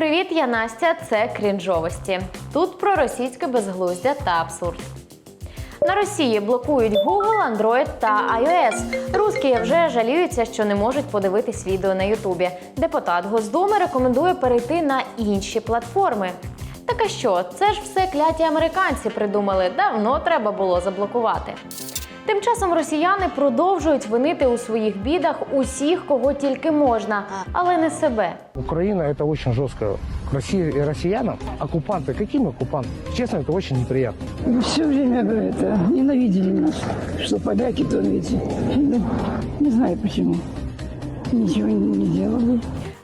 Привіт, я Настя. Це крінжовості. Тут про російське безглуздя та абсурд. На Росії блокують Google, Android та iOS. Русські вже жаліються, що не можуть подивитись відео на Ютубі. Депутат Госдуми рекомендує перейти на інші платформи. Так а що, це ж все кляті американці придумали. Давно треба було заблокувати. Тим часом росіяни продовжують винити у своїх бідах усіх, кого тільки можна, але не себе. Украина это очень жестко. Россия и россиянам оккупанты. Каким оккупанты? Честно, это очень неприятно. Все время это, ненавидели нас, что поляки, то эти. Ну, Не знаю почему. Ничего не делали.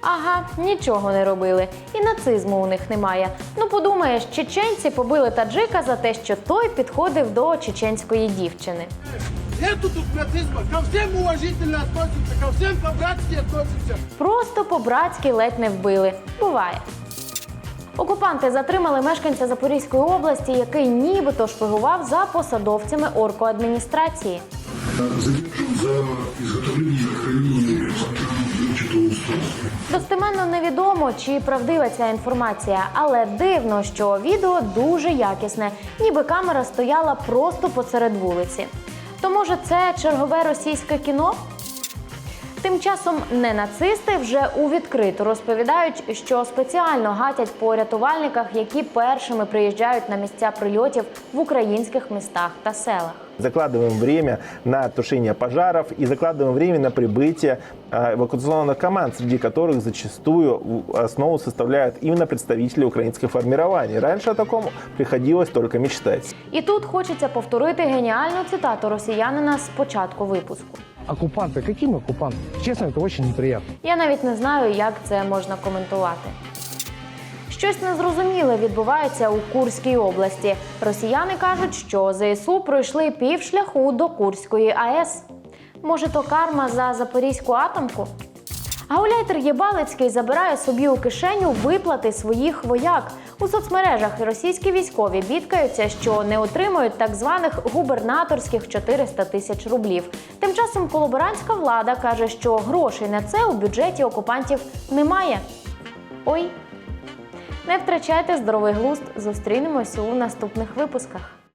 Ага, нічого не робили. І нацизму у них немає. Ну подумаєш, чеченці побили таджика за те, що той підходив до чеченської дівчини. Нету тут нацизма. Ко всем уважительно относимся, ко всем по-братски относимся. Просто по-братськи ледь не вбили. Буває. Окупанти затримали мешканця Запорізької області, який нібито шпигував за посадовцями оркоадміністрації. задержан за изготовление и хранение взрывчатого устройства. Достеменно невідомо, чи правдива ця інформація, але дивно, що відео дуже якісне, ніби камера стояла просто посеред вулиці. То може це чергове російське кіно? Тим часом ненацисти вже у відкрито розповідають, що спеціально гатять по рятувальниках, які першими приїжджають на місця прильотів в українських містах та селах. Закладываем время на тушение пожаров и закладываем время на прибытие э, эвакуационных команд, среди которых зачастую в- основу составляют именно представители украинских формирований. Раньше о таком приходилось только мечтать. І тут хочеться повторити геніальну цитату росіянина з початку випуску. Оккупанты. Каким оккупанты? Честно, это очень неприятно. Я навіть не знаю, як це можна коментувати. Щось незрозуміле відбувається у Курській області. Росіяни кажуть, що ЗСУ пройшли півшляху до Курської АЕС. Може, то карма за запорізьку атомку? Гауляйтер Єбалицький забирає собі у кишеню виплати своїх вояк. У соцмережах російські військові бідкаються, що не отримують так званих губернаторських 400 тисяч рублів. Тим часом колаборантська влада каже, що грошей на це у бюджеті окупантів немає. Ой, не втрачайте здоровий глузд. Зустрінемось у наступних випусках.